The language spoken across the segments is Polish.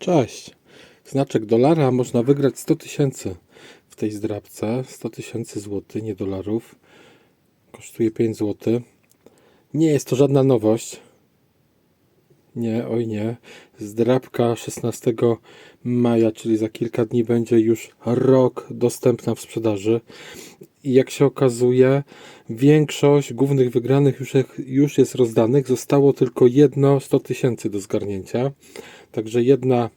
Cześć. Znaczek dolara można wygrać 100 tysięcy w tej zdrabce. 100 tysięcy złotych, nie dolarów. Kosztuje 5 zł. Nie jest to żadna nowość. Nie, oj nie. Zdrabka 16 maja, czyli za kilka dni będzie już rok dostępna w sprzedaży. I jak się okazuje, większość głównych wygranych już, już jest rozdanych. Zostało tylko jedno 100 tysięcy do zgarnięcia. Także jedna,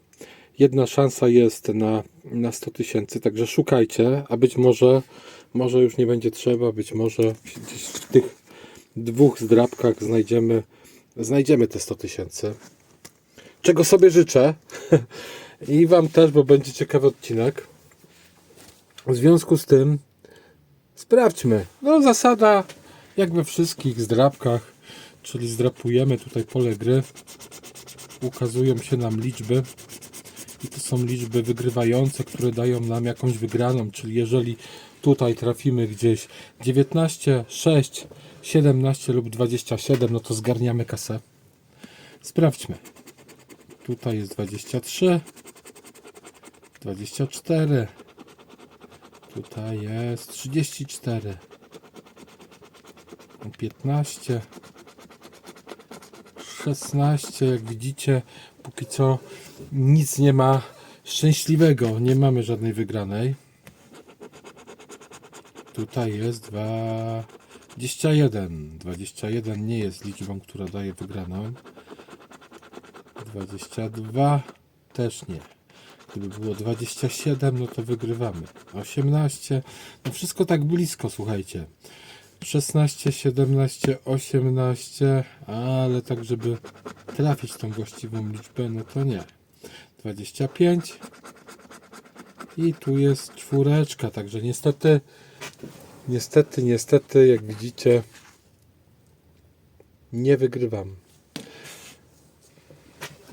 jedna szansa jest na, na 100 tysięcy. Także szukajcie, a być może, może już nie będzie trzeba. Być może gdzieś w tych dwóch zdrabkach znajdziemy, znajdziemy te 100 tysięcy. Czego sobie życzę. I Wam też, bo będzie ciekawy odcinek. W związku z tym Sprawdźmy. No zasada jak we wszystkich zdrabkach, czyli zdrapujemy tutaj pole gry. Ukazują się nam liczby i to są liczby wygrywające, które dają nam jakąś wygraną, czyli jeżeli tutaj trafimy gdzieś 19, 6, 17 lub 27, no to zgarniamy kasę. Sprawdźmy. Tutaj jest 23, 24, Tutaj jest 34. 15. 16. Jak widzicie, póki co nic nie ma szczęśliwego. Nie mamy żadnej wygranej. Tutaj jest 21. 21 nie jest liczbą, która daje wygraną. 22 też nie. Gdyby było 27, no to wygrywamy. 18, no wszystko tak blisko, słuchajcie. 16, 17, 18, ale tak, żeby trafić tą właściwą liczbę, no to nie. 25 i tu jest czwóreczka, także niestety, niestety, niestety, jak widzicie, nie wygrywam.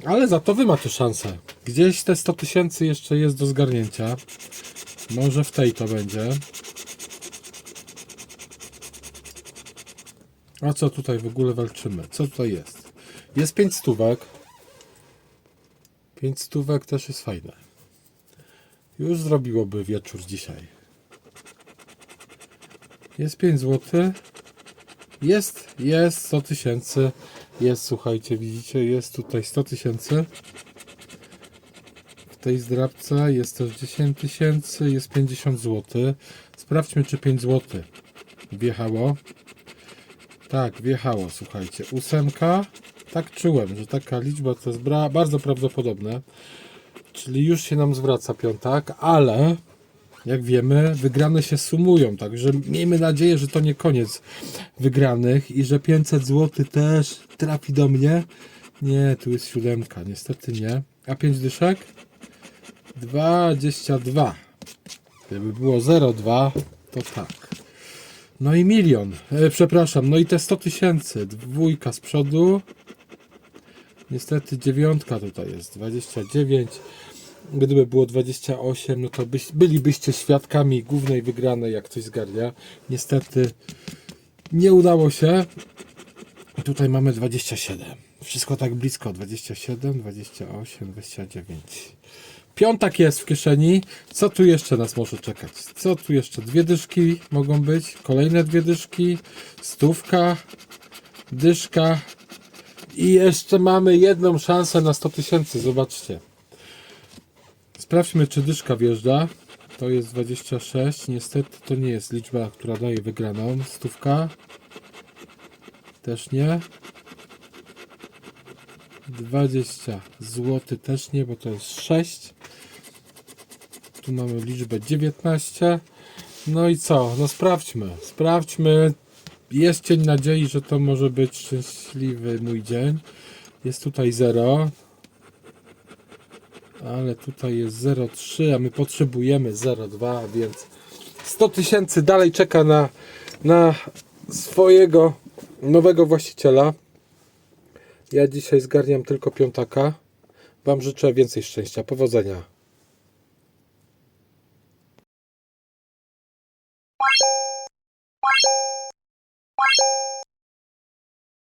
Ale za to wy macie szansę. Gdzieś te 100 tysięcy jeszcze jest do zgarnięcia. Może w tej to będzie. A co tutaj w ogóle walczymy? Co tutaj jest? Jest 5 stówek. 5 stówek też jest fajne. Już zrobiłoby wieczór dzisiaj. Jest 5 zł. Jest, jest 100 tysięcy. Jest, słuchajcie, widzicie, jest tutaj 100 tysięcy. W tej zdrabce jest też 10 tysięcy, jest 50 zł. Sprawdźmy, czy 5 zł wjechało. Tak, wjechało, słuchajcie. Ósemka. Tak czułem, że taka liczba to jest bardzo prawdopodobne. Czyli już się nam zwraca piątak, ale jak wiemy, wygrane się sumują, także miejmy nadzieję, że to nie koniec wygranych i że 500 zł też trafi do mnie. Nie, tu jest siódemka, niestety nie. A 5 dyszek? 22. Gdyby było 0,2, to tak. No i milion, e, przepraszam, no i te 100 tysięcy, dwójka z przodu. Niestety dziewiątka tutaj jest, 29. Gdyby było 28, no to byś, bylibyście świadkami głównej wygranej, jak coś zgarnia. Niestety nie udało się. Tutaj mamy 27. Wszystko tak blisko. 27, 28, 29. Piątak jest w kieszeni. Co tu jeszcze nas może czekać? Co tu jeszcze? Dwie dyszki mogą być. Kolejne dwie dyszki. Stówka. Dyszka. I jeszcze mamy jedną szansę na 100 tysięcy. Zobaczcie. Sprawdźmy, czy dyszka wjeżdża. To jest 26. Niestety to nie jest liczba, która daje wygraną. Stówka. Też nie. 20 zł też nie, bo to jest 6. Tu mamy liczbę 19. No i co? No sprawdźmy. Sprawdźmy. Jest cień nadziei, że to może być szczęśliwy mój dzień. Jest tutaj 0. Ale tutaj jest 0,3, a my potrzebujemy 0,2, więc 100 tysięcy dalej czeka na, na swojego nowego właściciela. Ja dzisiaj zgarniam tylko piątaka. Wam życzę więcej szczęścia. Powodzenia.